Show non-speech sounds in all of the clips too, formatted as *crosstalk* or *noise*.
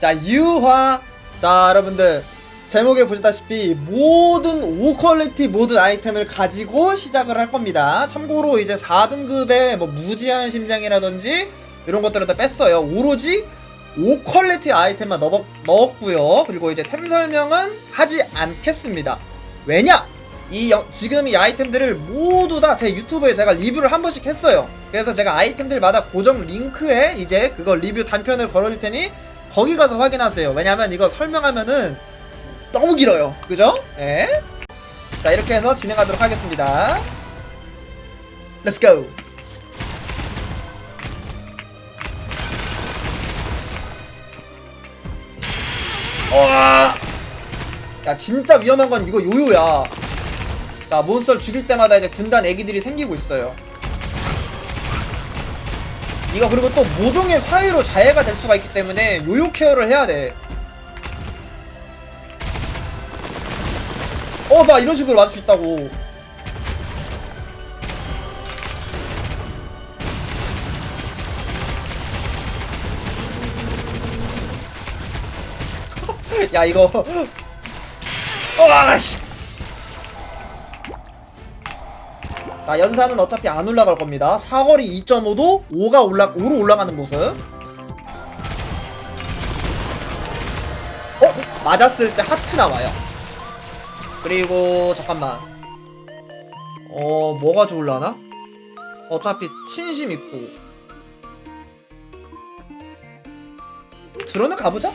자 유화. 자 여러분들. 제목에 보셨다시피 모든 5퀄리티 모든 아이템을 가지고 시작을 할 겁니다. 참고로 이제 4등급의 뭐 무지한 심장이라든지 이런 것들을 다 뺐어요. 오로지 5퀄리티 아이템만 넣었, 넣었고요. 그리고 이제 템 설명은 하지 않겠습니다. 왜냐? 이 영- 지금 이 아이템들을 모두 다 제 유튜브에 제가 리뷰를 한 번씩 했어요. 그래서 제가 아이템들마다 고정 링크에 이제 그거 리뷰 단편을 걸어줄 테니 거기 가서 확인하세요. 왜냐면 이거 설명하면은 너무 길어요. 그죠? 예. 자, 이렇게 해서 진행하도록 하겠습니다. Let's go! 와! 야, 진짜 위험한 건 이거 요요야. 자, 몬스터를 죽일 때마다 이제 군단 애기들이 생기고 있어요. 이거 그리고 또 모종의 사이로 자해가 될 수가 있기 때문에 요요 케어를 해야 돼. 어, 나 이런 식으로 맞을 수 있다고. *laughs* 야, 이거. 와, *laughs* 씨. 자, 연사는 어차피 안 올라갈 겁니다. 사거리 2.5도 5가 올라 5로 올라가는 모습. 어? 맞았을 때 하트 나와요. 그리고 잠깐만. 어, 뭐가 좋을라나? 어차피 신심 있고. 드론을 가보자.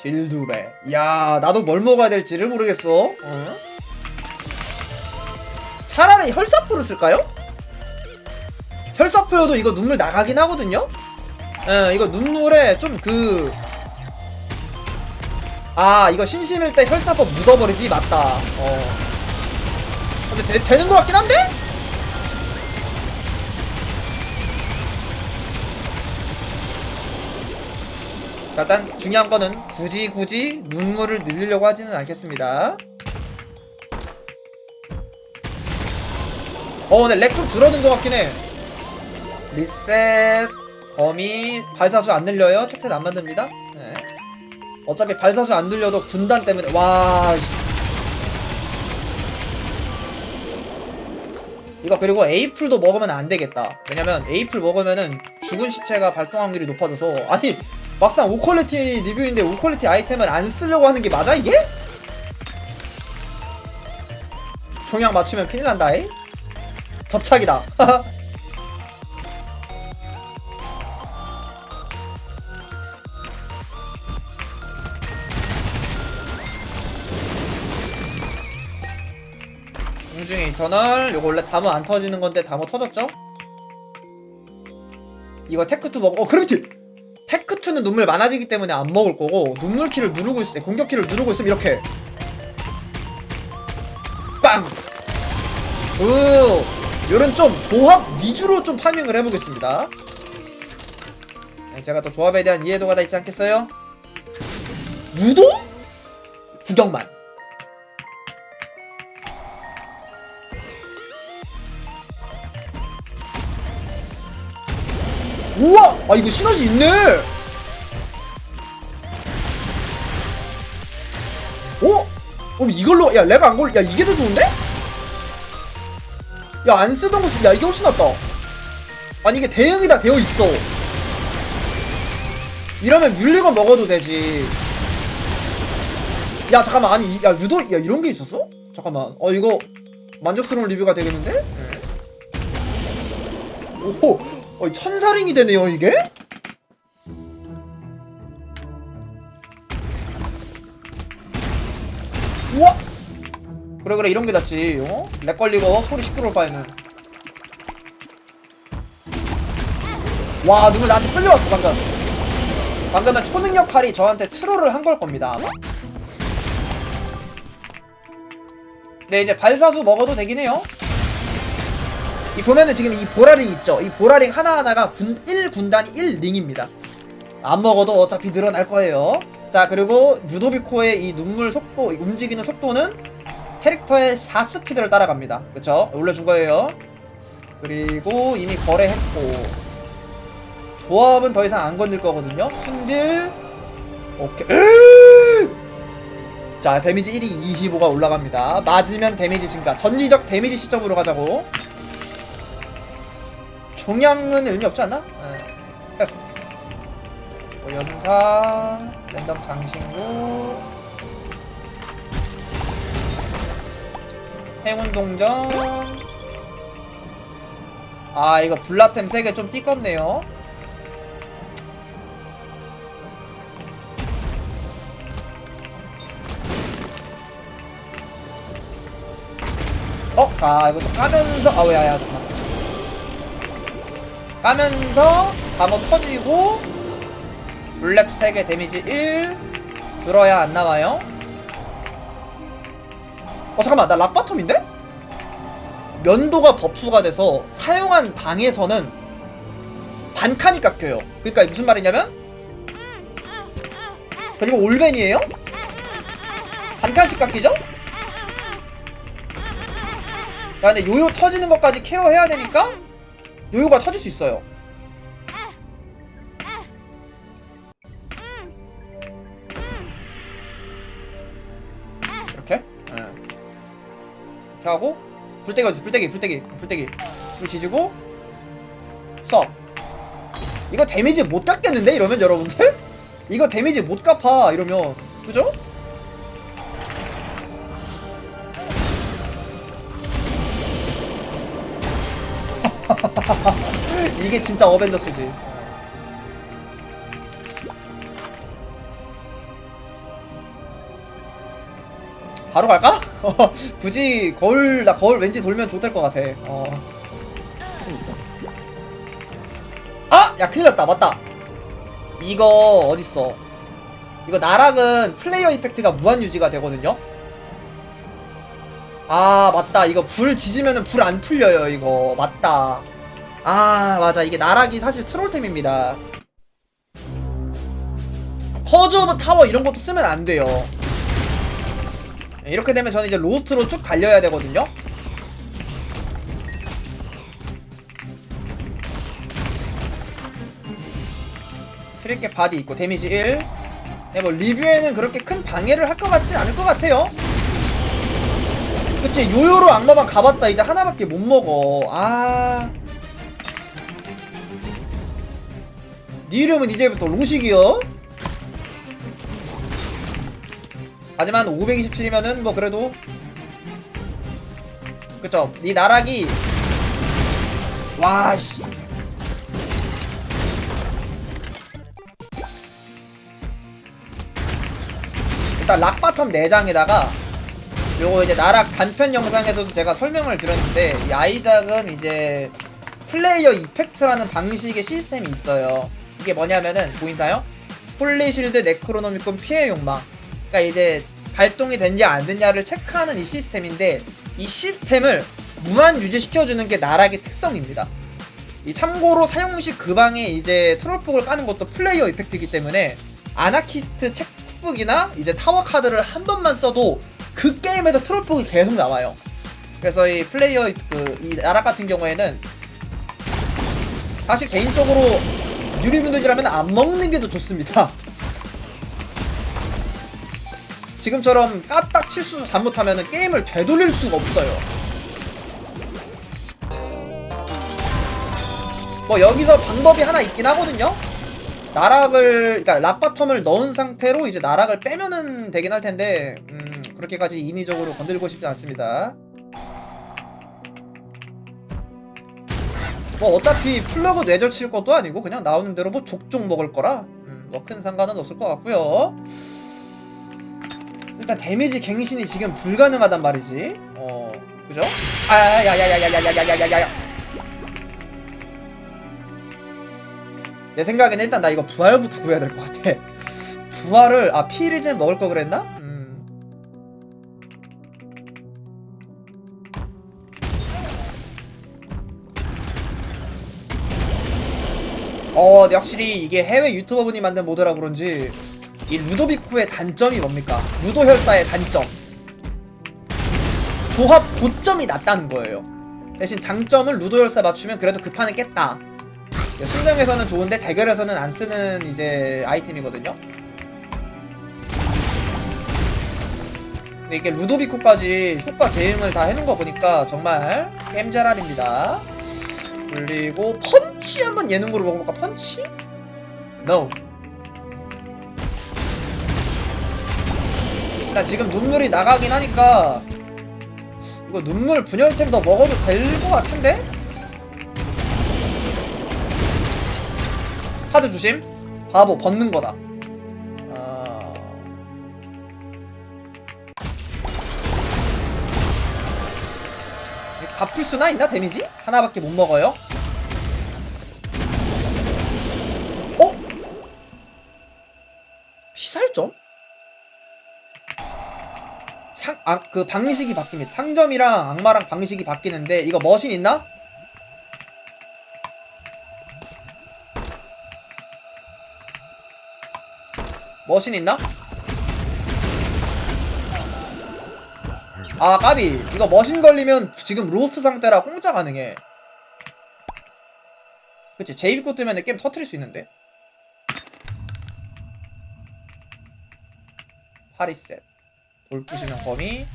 딜두배. 야, 나도 뭘 먹어야 될지를 모르겠어. 어? 차라리 혈사포를 쓸까요? 혈사포여도 이거 눈물 나가긴 하거든요? 예, 이거 눈물에 좀 그, 아, 이거 신심일 때 혈사포 묻어버리지? 맞다. 어. 근데 되, 되는 것 같긴 한데? 자, 일단 중요한 거는 굳이 굳이 눈물을 늘리려고 하지는 않겠습니다. 어, 근데 렉 좀 줄어든 것 같긴 해. 리셋, 거미, 발사수 안 늘려요? 책셋 안 만듭니다. 네. 어차피 발사수 안 늘려도 군단 때문에, 와, 씨. 이거 그리고 에이플도 먹으면 안 되겠다. 왜냐면 에이플 먹으면은 죽은 시체가 발동 확률이 높아져서, 아니, 막상 5퀄리티 리뷰인데 5퀄리티 아이템을 안 쓰려고 하는 게 맞아, 이게? 종양 맞추면 큰일 난다, 이 접착이다. *laughs* 공중의 인터널 요거 원래 다모 안 터지는 건데 다모 터졌죠? 이거 테크2 먹어 어 그래비티! 테크2는 눈물 많아지기 때문에 안 먹을 거고 눈물 키를 누르고 있을 때 공격 키를 누르고 있으면 이렇게 빵! 우 요런 좀 조합 위주로 좀 파밍을 해보겠습니다 네, 제가 또 조합에 대한 이해도가 다 있지 않겠어요? 무도? 구경만 우와! 아 이거 시너지 있네! 어? 그럼 이걸로 야 내가 안 걸.. 야 이게 더 좋은데? 야 안 쓰던 거 쓰.. 야 이게 훨씬 낫다 아니 이게 대응이 다 되어 있어 이러면 뮬리건 먹어도 되지 야 잠깐만 아니 이- 야 유도 야 이런 게 있었어? 잠깐만 어 이거 만족스러운 리뷰가 되겠는데? 오호 어, 천사링이 되네요 이게? 그래 그래 이런 게 낫지. 어? 렉 걸리고 소리 시끄러울 바에는. 와 눈물 나한테 끌려왔어 방금. 방금은 초능력 칼이 저한테 트롤을 한 걸 겁니다 아마. 네 이제 발사수 먹어도 되긴 해요. 이 보면은 지금 이 보라링 있죠? 이 보라링 하나하나가 군, 1군단이 1링입니다. 안 먹어도 어차피 늘어날 거예요. 자 그리고 유도비코의 이 눈물 속도 이 움직이는 속도는 캐릭터의 샷 스피드를 따라갑니다 그쵸 올려준 거예요 그리고 이미 거래했고 조합은 더 이상 안 건들 거거든요. 순딜. 오케이. 자, 데미지 1이 25가 올라갑니다. 맞으면 데미지 증가. 전지적 데미지 시점으로 가자고. 종양은 의미 없지 않나? 네. 됐어. 뭐 연사, 랜덤 장신구, 행운 동전. 아, 이거 블라템 3개 좀 띠껍네요. 어? 아, 또 까면서, 아우, 야, 야, 잠깐만. 까면서, 감어 터지고, 블랙 3개 데미지 1, 들어야 안 나와요. 어, 잠깐만, 나 락바텀인데? 면도가 버프가 돼서 사용한 방에서는 반칸이 깎여요. 그러니까 무슨 말이냐면, 그리고 올벤이에요? 반칸씩 깎이죠? 야 근데 요요 터지는 것까지 케어해야 되니까 요요가 터질 수 있어요 하고 불떼기 어디 불떼기 불떼기 불떼기 이거 지지고 써 이거 데미지 못 깎겠는데 이러면 여러분들 *laughs* 이거 데미지 못 갚아 이러면 그죠? *laughs* 이게 진짜 어벤져스지. 바로 갈까? 어, *laughs* 굳이 거울 나 거울 왠지 돌면 좋을 것 같아. 어. 아, 야 큰일 났다. 맞다. 이거 어딨어? 이거 나락은 플레이어 이펙트가 무한 유지가 되거든요. 아 맞다 이거 불 지지면은 불 안 풀려요 이거 맞다 아 맞아 이게 나락이 사실 트롤템입니다 커즈 오브 타워 이런 것도 쓰면 안 돼요 이렇게 되면 저는 이제 로스트로 쭉 달려야 되거든요. 트리켓 바디 있고 데미지 1 네, 뭐 리뷰에는 그렇게 큰 방해를 할 것 같진 않을 것 같아요. 그치 요요로 악마방 가봤자 이제 하나밖에 못 먹어. 아. 니 이름은 이제부터 로식이요 하지만 527이면은 뭐 그래도 그쵸 니 나락이 와씨 일단 락바텀 4장에다가 요거 이제 나락 단편 영상에서도 제가 설명을 드렸는데 이 아이작은 이제 플레이어 이펙트라는 방식의 시스템이 있어요. 이게 뭐냐면은 보인다요? 홀리실드 네크로노미콘 피해 욕망. 그러니까 이제 발동이 됐냐 안 됐냐를 체크하는 이 시스템인데 이 시스템을 무한 유지시켜주는 게 나락의 특성입니다. 이 참고로 사용 시 그 방에 이제 트롤폭을 까는 것도 플레이어 이펙트이기 때문에 아나키스트 책북이나 이제 타워 카드를 한 번만 써도 그 게임에서 트롤폭이 계속 나와요. 그래서 이 플레이어 그 이 나락 같은 경우에는 사실 개인적으로 유리분들이라면 안 먹는 게 더 좋습니다. *laughs* 지금처럼 까딱 실수 잘못하면 게임을 되돌릴 수가 없어요. 뭐 여기서 방법이 하나 있긴 하거든요. 나락을 그러니까 락바텀을 넣은 상태로 이제 나락을 빼면은 되긴 할 텐데 음, 그렇게까지 인위적으로 건들고 싶지 않습니다. 뭐 어차피 플러그 뇌절 칠 것도 아니고 그냥 나오는 대로 뭐 족족 먹을 거라 음, 뭐큰 상관은 없을 것 같고요. 일단 데미지 갱신이 지금 불가능하단 말이지. 어, 그죠? 아야야야야야야야야야야야. 내 생각에는 일단 나 이거 부활부터 구해야 될 것 같아. *laughs* 부활을 아 피리젠 먹을 거 그랬나? 음. 어, 확실히 이게 해외 유튜버분이 만든 모드라 그런지 이 루도비코의 단점이 뭡니까? 루도 혈사의 단점. 조합 고점이 낮다는 거예요. 대신 장점은 루도 혈사 맞추면 그래도 그 판은 깼다. 순정에서는 좋은데 대결에서는 안 쓰는 이제 아이템이거든요. 근데 이게 루도비코까지 효과 대응을 다 해놓은 거 보니까 정말 게임 잘알입니다. 그리고 펀치 한번 예능으로 먹어볼까? 펀치? No. 일단 지금 눈물이 나가긴 하니까 이거 눈물 분열템 더 먹어도 될 것 같은데? 카드 조심. 바보 벗는 거다. 아... 이게 갚을 수나 있나 데미지? 하나밖에 못 먹어요. 상, 아, 그 방식이 바뀝니다. 상점이랑 악마랑 방식이 바뀌는데 이거 머신 있나? 머신 있나? 아 까비 이거 머신 걸리면 지금 로스트 상태라 공짜 가능해 그치 제이비코 뜨면 게임 터트릴 수 있는데 파리셋 돌 부시면 범위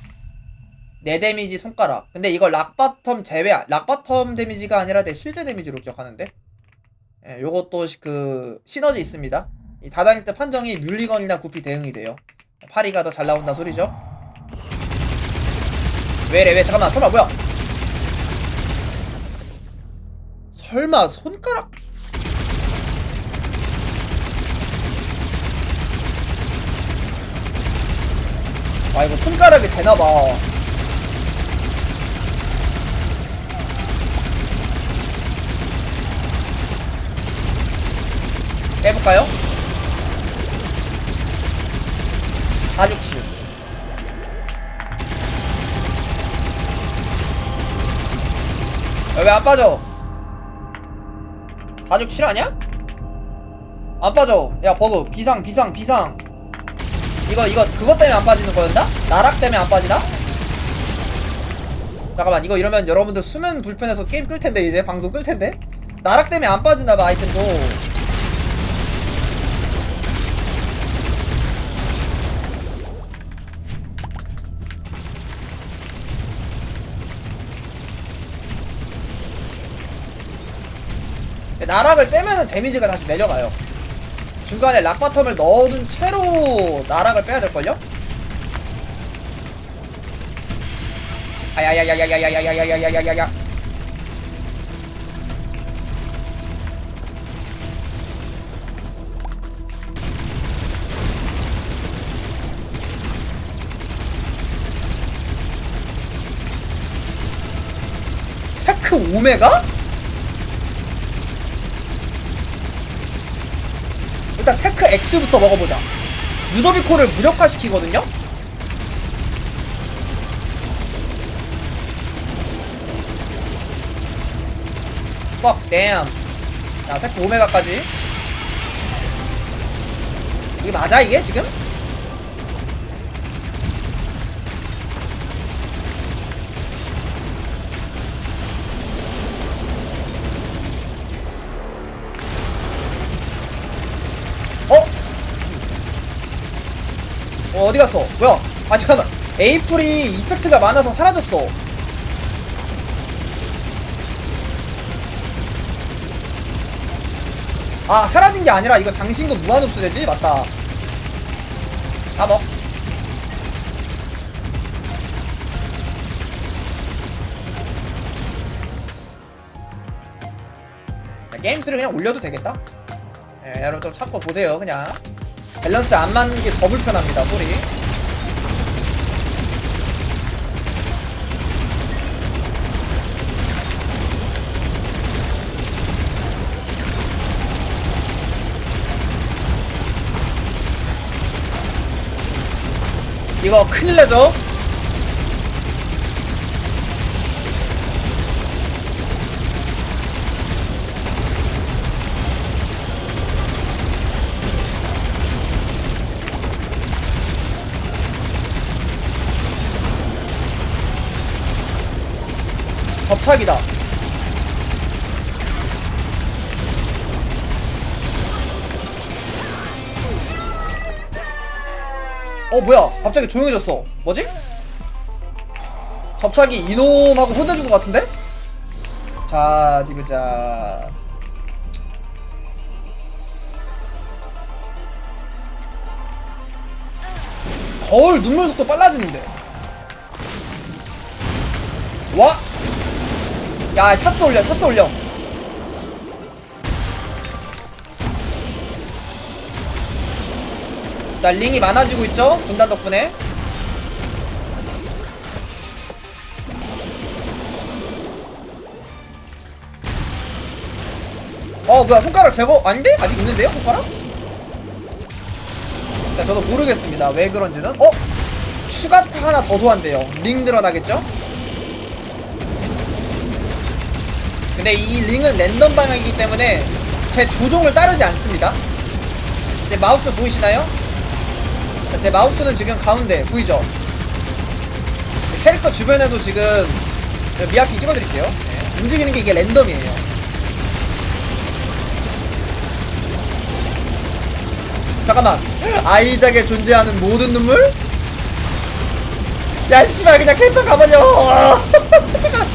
4 데미지 손가락. 근데 이거 락바텀 제외 락바텀 데미지가 아니라 내 실제 데미지로 기억하는데? 예, 요것도 시- 그 시너지 있습니다. 이 다다닐 때 판정이 뮬리건이나 구피 대응이 돼요. 파리가 더 잘 나온다 소리죠? 왜래 왜 잠깐만 설마 뭐야? 설마 손가락 아 이거 손가락이 되나봐 해볼까요? 467 왜안 빠져? 467 아니야? 안 빠져 야 버그 비상 비상 비상 이거 이거 그것 때문에 안 빠지는 거였나? 나락 때문에 안 빠지나? 잠깐만 이거 이러면 여러분들 수면 불편해서 게임 끌 텐데 이제 방송 끌 텐데 나락 때문에 안 빠지나 봐 아이템도 나락을 빼면은 데미지가 다시 내려가요 중간에 락바텀을 넣어둔 채로 나락을 빼야 될걸요? 아야야야야야야야야야야야야야 테크 오메가? 일단 테크 X부터 먹어보자. 루도비코를 무력화시키거든요? 뻑, 댐. 자, 테크 오메가까지. 이게 맞아, 이게 지금? 어, 어디 갔어? 뭐야? 아, 잠깐만. 에이플이 이펙트가 많아서 사라졌어. 아, 사라진 게 아니라 이거 장신구 무한 흡수되지? 맞다. 다 먹. 자, 게임스를 그냥 올려도 되겠다. 예, 여러분 좀 참고 보세요 그냥 밸런스 안 맞는 게 더 불편합니다 소리 이거 큰일 나죠? 접착이다. 어 뭐야? 갑자기 조용해졌어. 뭐지? 접착이 이놈하고 혼내준 것 같은데? 자 어디 보자. 거울 눈물 속도 빨라지는데. 와! 야 샷스 올려 샷스 올려 자 링이 많아지고 있죠 군단 덕분에 어 뭐야 손가락 제거 아닌데? 아직 있는데요 손가락? 자 저도 모르겠습니다 왜 그런지는 어? 추가 타 하나 더 소환돼요 링 늘어나겠죠? 근데 이 링은 랜덤 방향이기 때문에 제 조종을 따르지 않습니다 제 마우스 보이시나요? 자, 제 마우스는 지금 가운데 보이죠? 캐릭터 주변에도 지금 제가 미아킹 찍어드릴게요 네. 움직이는 게 이게 랜덤이에요 잠깐만 아이작에 존재하는 모든 눈물? 야 씨발 그냥 캐릭터 가버려 *laughs* 잠깐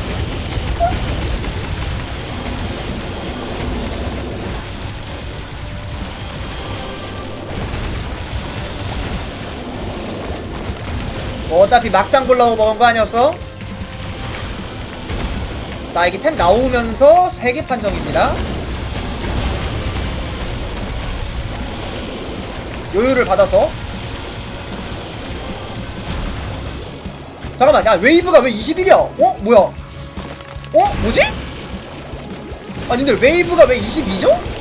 어차피 막장 보려고 먹은 거 아니었어? 나 이게 템 나오면서 3개 판정입니다 요요를 받아서 잠깐만 야 웨이브가 왜 21이야 어? 뭐야 어? 뭐지? 아니 근데 웨이브가 왜 22죠?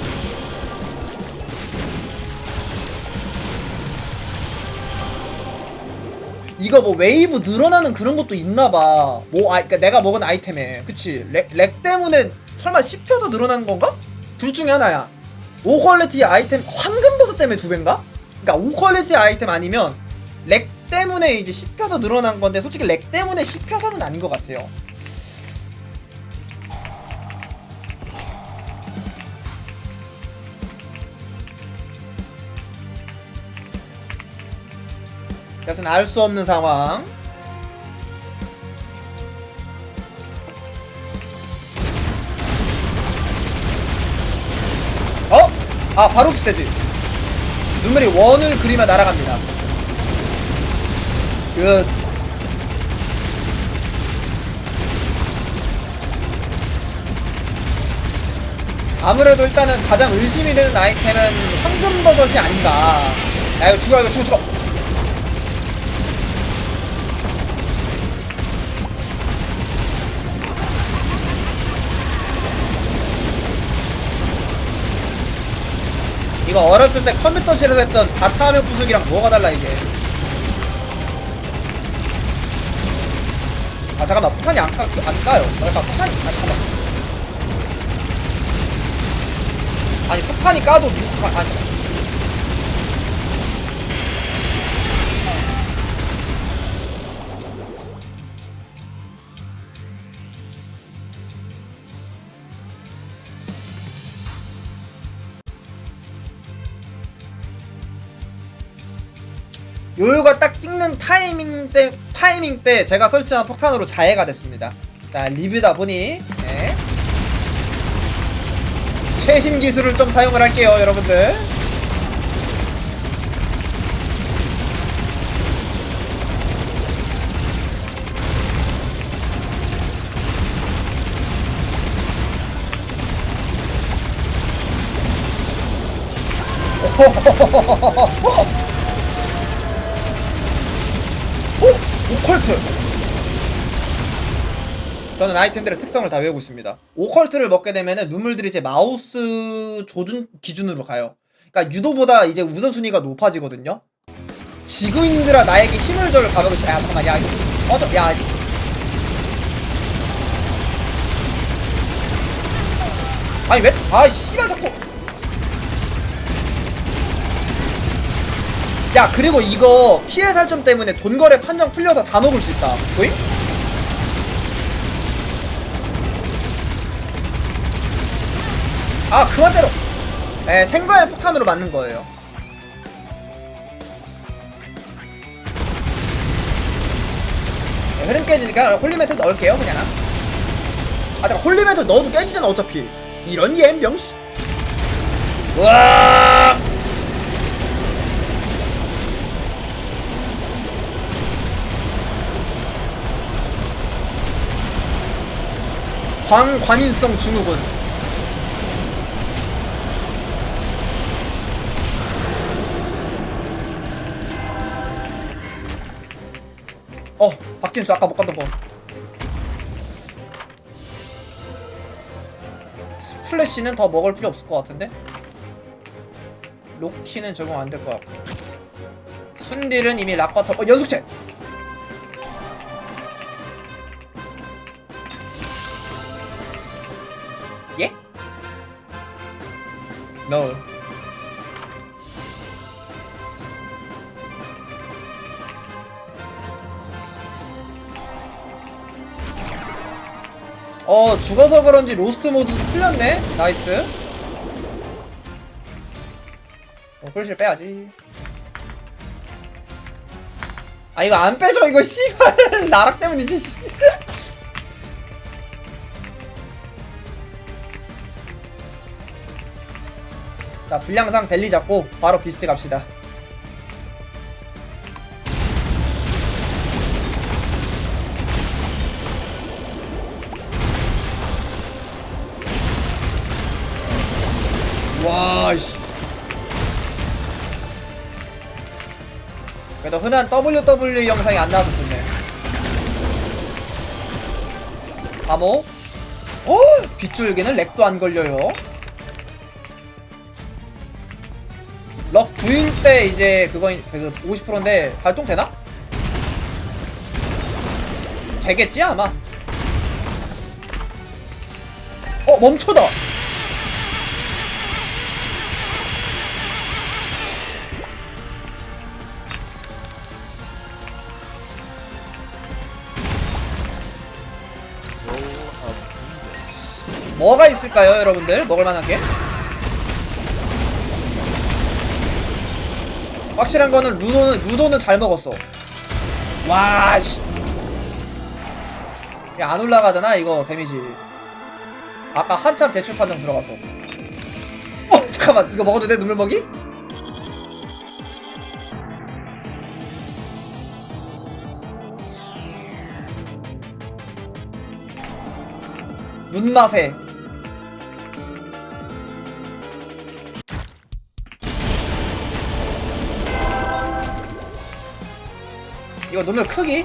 이거 뭐 웨이브 늘어나는 그런 것도 있나봐 뭐 아 그니까 내가 먹은 아이템에 그치 렉, 렉 때문에 설마 씹혀서 늘어난 건가? 둘 중에 하나야 5퀄리티 아이템 황금버섯 때문에 두 배인가? 그러니까 5퀄리티 아이템 아니면 렉 때문에 이제 씹혀서 늘어난 건데 솔직히 렉 때문에 씹혀서는 아닌 것 같아요. 여튼 알 수 없는 상황. 어? 아 바로 스테지. 눈물이 원을 그리며 날아갑니다. 그 아무래도 일단은 가장 의심이 되는 아이템은 황금 버섯이 아닌가. 야 이거 죽어 이거 죽어 죽어 이거 어렸을 때 컴퓨터실에서 했던 다타화면 부수기랑 뭐가 달라 이게? 아 잠깐만. 폭탄이 안, 까, 안 까요. 잠깐 폭탄이 아 잠깐만. 아니 폭탄이 까도 폭탄 아니 요요가 딱 찍는 타이밍 때 타이밍 때 제가 설치한 폭탄으로 자해가 됐습니다. 자 리뷰다 보니 네. 최신 기술을 좀 사용을 할게요, 여러분들. *laughs* 오! 오컬트! 저는 아이템들의 특성을 다 외우고 있습니다. 오컬트를 먹게 되면은 눈물들이 이제 마우스 조준 기준으로 가요. 그러니까 유도보다 이제 우선순위가 높아지거든요. 지구인들아 나에게 힘을 줄 가격을 야 잠깐만 야 꺼져 야 아니 왜 아 씨발 자꾸 야 그리고 이거 피해 살점 때문에 돈 거래 판정 풀려서 다 먹을 수 있다. 보임? 아 그만 때려 에 생과일 폭탄으로 맞는 거예요. 흐름 깨지니까 홀리메탈 넣을게요 그냥. 아 내가 홀리메탈 넣어도 깨지잖아 어차피. 이런 옌병 씨. 와 광 관인성 증후군. 어 박진수 아까 못 갔던 거. 플래시는 더 먹을 필요 없을 것 같은데? 로키는 적용 안 될 것 같고. 순딜은 이미 락바터 어 연속체 No. 어 죽어서 그런지 로스트 모드도 풀렸네? 나이스. 어 꿀실 빼야지. 아 이거 안 빼줘 이거 씨발. *laughs* 나락 때문이지 자 불량상 델리 잡고 바로 비스트 갑시다. 와씨. 그래도 흔한 WWE 영상이 안 나와서 좋네. 바모 어? 빗줄기는 렉도 안 걸려요 럭 부인 때 이제 그거 그 50%인데 발동 되나? 되겠지 아마. 어 멈춰다. 뭐가 있을까요 여러분들? 먹을만한 게 확실한 거는 루도는 루도는 잘 먹었어. 와씨. 안 올라가잖아 이거 데미지. 아까 한참 대출 판정 들어가서. 어 잠깐만 이거 먹어도 돼 눈물 먹이? 눈맛에 이거 눈물 크기?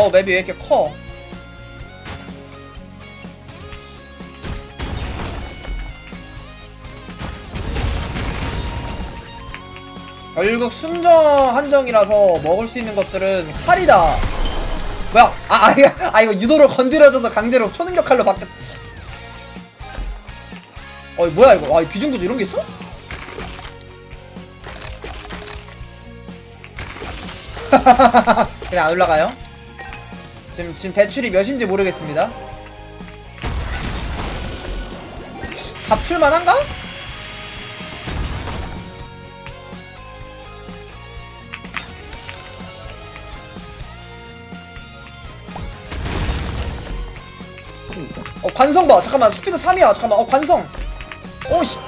어 맵이 왜 이렇게 커? 결국 순정 한정이라서 먹을 수 있는 것들은 칼이다. 뭐야? 아, 아, 아 이거 유도를 건드려줘서 강제로 초능력 칼로 바뀌었. 어, 뭐야 이거? 아, 귀중구조 이런 게 있어? *laughs* 그냥 안 올라가요? 지금 지금 대출이 몇인지 모르겠습니다. 다 풀만한가? 어 관성 봐 잠깐만 스피드 3이야 잠깐만 어 관성 오씨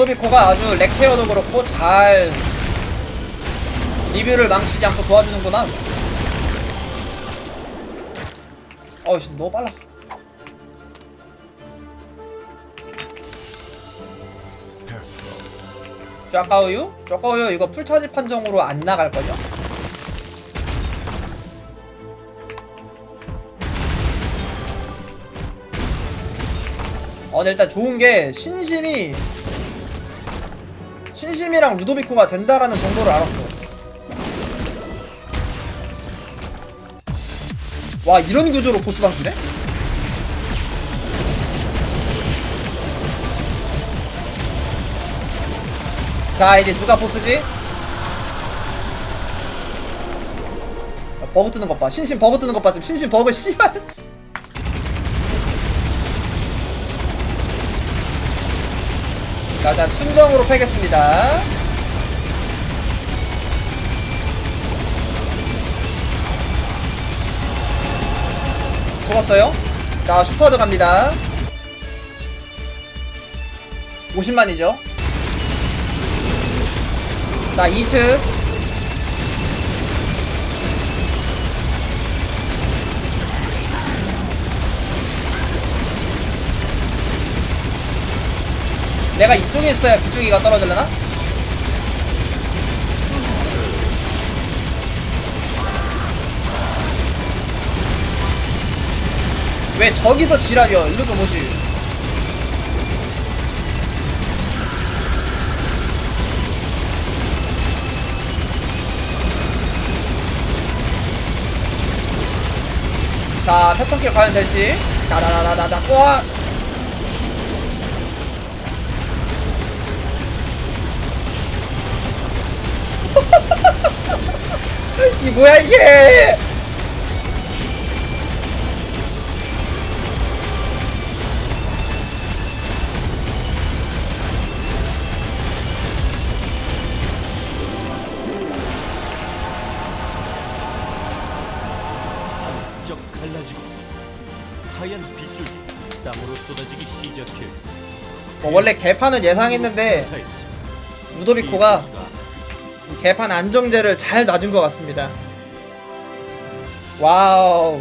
루도비코가 아주 렉테어도 그렇고 잘 리뷰를 망치지 않고 도와주는구나 어우 너무 빨라 쪼까우유? 쪼까우유 이거 풀차지 판정으로 안 나갈 거죠? 어, 근데 일단 좋은 게 신심이 신심이랑 루도비코가 된다라는 정보를 알았어 와 이런 구조로 보스방 기네? 자 이제 누가 보스지? 야, 버그 뜨는 것봐 신신 버그 뜨는 것봐 지금 신신 버그 씨발 자. 일단 순정으로 패겠습니다. 죽었어요? 자 슈퍼드 갑니다. 50만이죠? 자 이트 내가 이쪽에 있어야 그쪽이가 떨어질려나? 왜 저기서 지랄이야? 일로 좀 오지. 자 패턴길 과연 될지. 나나나나나 와 이 뭐야 이게 쩍 갈라지고 하얀 빗줄이 땅으로 쏟아지기 시작해 뭐 원래 개판은 예상했는데 타했습니다. 루도비코가 이 선수가 개판 안정제를 잘 놔준 것 같습니다. 와우